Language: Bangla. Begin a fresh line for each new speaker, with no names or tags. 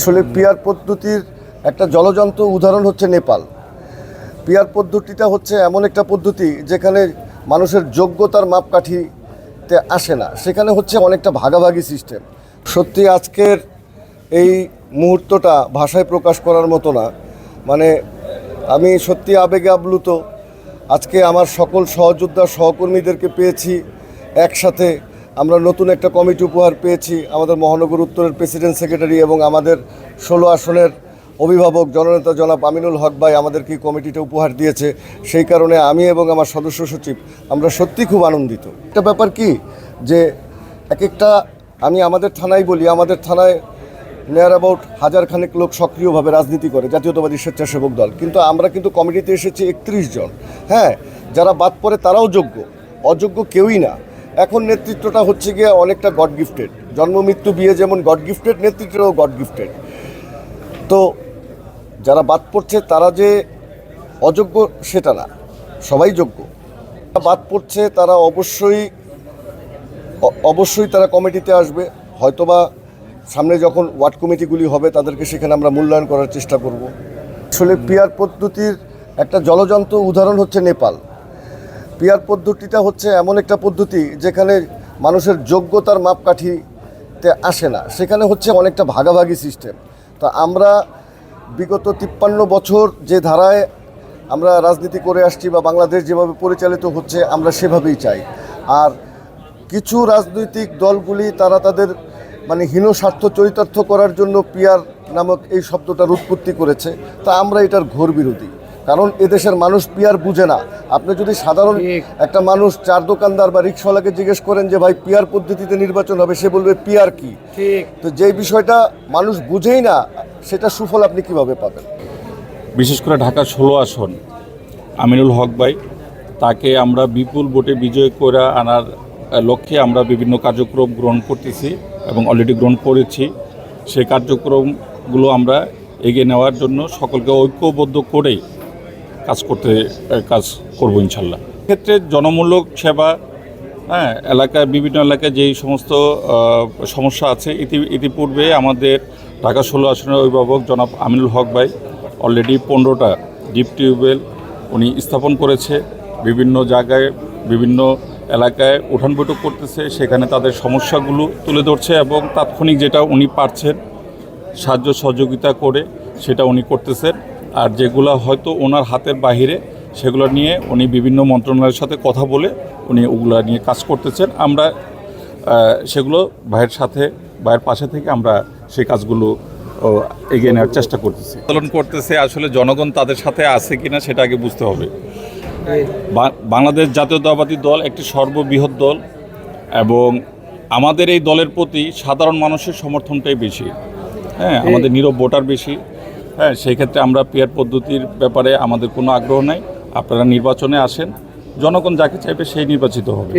আসলে পিয়ার পদ্ধতির একটা জলজন্ত উদাহরণ হচ্ছে নেপাল। পিয়ার পদ্ধতিটা হচ্ছে এমন একটা পদ্ধতি যেখানে মানুষের যোগ্যতার মাপকাঠিতে আসে না। সেখানে হচ্ছে অনেকটা ভাগাভাগি সিস্টেম সত্যি আজকের এই মুহূর্তটা ভাষায় প্রকাশ করার মতো না। মানে আমি সত্যি আবেগে আপ্লুত। আজকে আমার সকল সহযোদ্ধা সহকর্মীদেরকে পেয়েছি একসাথে আমরা নতুন একটা কমিটি উপহার পেয়েছি। আমাদের মহানগর উত্তরের প্রেসিডেন্ট সেক্রেটারি এবং আমাদের ষোলো আসনের অভিভাবক জননেতা জনাব আমিনুল হক ভাই আমাদেরকে কমিটিটা উপহার দিয়েছে। সেই কারণে আমি এবং আমার সদস্য সচিব আমরা সত্যি খুব আনন্দিত। একটা ব্যাপার কি? যে এক একটা আমি আমাদের থানায় বলি, আমাদের থানায় নেয়ার অ্যাবাউট হাজার খানেক লোক সক্রিয়ভাবে রাজনীতি করে, জাতীয়তাবাদী স্বেচ্ছাসেবক দল। কিন্তু আমরা কিন্তু কমিটিতে এসেছি একত্রিশ জন। হ্যাঁ যারা বাদ পড়ে তারাও যোগ্য। অযোগ্য কেউই না। এখন নেতৃত্বটা হচ্ছে গিয়ে অনেকটা গড গিফটেড জন্ম মৃত্যু বিয়ে যেমন গড গিফটেড নেতৃত্বও গড গিফটেড তো যারা বাদ পড়ছে তারা যে অযোগ্য সেটা না। সবাই যোগ্য। বাদ পড়ছে তারা অবশ্যই অবশ্যই তারা কমিটিতে আসবে। হয়তোবা সামনে যখন ওয়ার্ড কমিটিগুলি হবে তাদেরকে সেখানে আমরা মূল্যায়ন করার চেষ্টা করব। আসলে পিয়ার পদ্ধতির একটা জলজন্ত উদাহরণ হচ্ছে নেপাল। পিয়ার পদ্ধতিটা হচ্ছে এমন একটা পদ্ধতি যেখানে মানুষের যোগ্যতার মাপকাঠিতে আসে না। সেখানে হচ্ছে অনেকটা ভাগাভাগি সিস্টেম তো আমরা বিগত তিপ্পান্ন বছর যে ধারায় আমরা রাজনীতি করে আসছি বা বাংলাদেশ যেভাবে পরিচালিত হচ্ছে, আমরা সেভাবেই চাই। আর কিছু রাজনৈতিক দলগুলি তারা তাদের মানে হীন স্বার্থ চরিতার্থ করার জন্য পিয়ার নামক এই শব্দটার উৎপত্তি করেছে। তা আমরা এটার ঘোর বিরোধী। কারণ এদেশের মানুষ পিয়ার বুঝে না। আপনি যদি সাধারণ একটা মানুষ চার দোকানদার বা রিক্সাওয়ালাকে জিজ্ঞেস করেন যে ভাই পিয়ার পদ্ধতিতে নির্বাচন হবে সে বলবে পিয়ার কি?
ঠিক।
তো যেই বিষয়টা মানুষ বুঝেই না সেটা সুফল আপনি কীভাবে পাবেন?
বিশেষ করে ঢাকা ষোলো আসন আমিনুল হক ভাই তাকে আমরা বিপুল ভোটে বিজয় করে আনার লক্ষ্যে আমরা বিভিন্ন কার্যক্রম গ্রহণ করতেছি এবং অলরেডি গ্রহণ করেছি। সেই কার্যক্রমগুলো আমরা এগিয়ে নেওয়ার জন্য সকলকে ঐক্যবদ্ধ করেই কাজ করতে কাজ করব ইনশাল্লাহ। ক্ষেত্রে জনমূলক সেবা হ্যাঁ এলাকায়, বিভিন্ন এলাকায় যেই সমস্ত সমস্যা আছে, ইতি, ইতিপূর্বে আমাদের ঢাকা ষোলো আসনের অভিভাবক জনাব আমিনুল হক ভাই অলরেডি পনেরোটা ডিপ টিউবওয়েল উনি স্থাপন করেছে। বিভিন্ন জায়গায়, বিভিন্ন এলাকায় উঠান বৈঠক করতেছে, সেখানে তাদের সমস্যাগুলো তুলে ধরছে এবং তাৎক্ষণিক যেটা উনি পারছেন, সাহায্য সহযোগিতা করে সেটা উনি করতেছেন। আর যেগুলো হয়তো ওনার হাতের বাহিরে সেগুলো নিয়ে উনি বিভিন্ন মন্ত্রণালয়ের সাথে কথা বলে উনি ওগুলো নিয়ে কাজ করতেছেন। আমরা সেগুলো ভাইয়ের সাথে ভাইয়ের পাশে থেকে আমরা সেই কাজগুলো এগিয়ে নেওয়ার চেষ্টা করতেছি। আন্দোলন করতেছে আসলে জনগণ তাদের সাথে আছে কিনা সেটা আগে বুঝতে হবে। বাংলাদেশ জাতীয়তাবাদী দল একটি সর্ববৃহৎ দল এবং আমাদের এই দলের প্রতি সাধারণ মানুষের সমর্থনটাই বেশি। হ্যাঁ আমাদের নীরব ভোটার বেশি। হ্যাঁ সেই ক্ষেত্রে আমরা পেয়ার পদ্ধতির ব্যাপারে আমাদের কোনো আগ্রহ নাই। আপনারা নির্বাচনে আসেন। জনগণ যাকে চাইবে সেই নির্বাচিত হবে।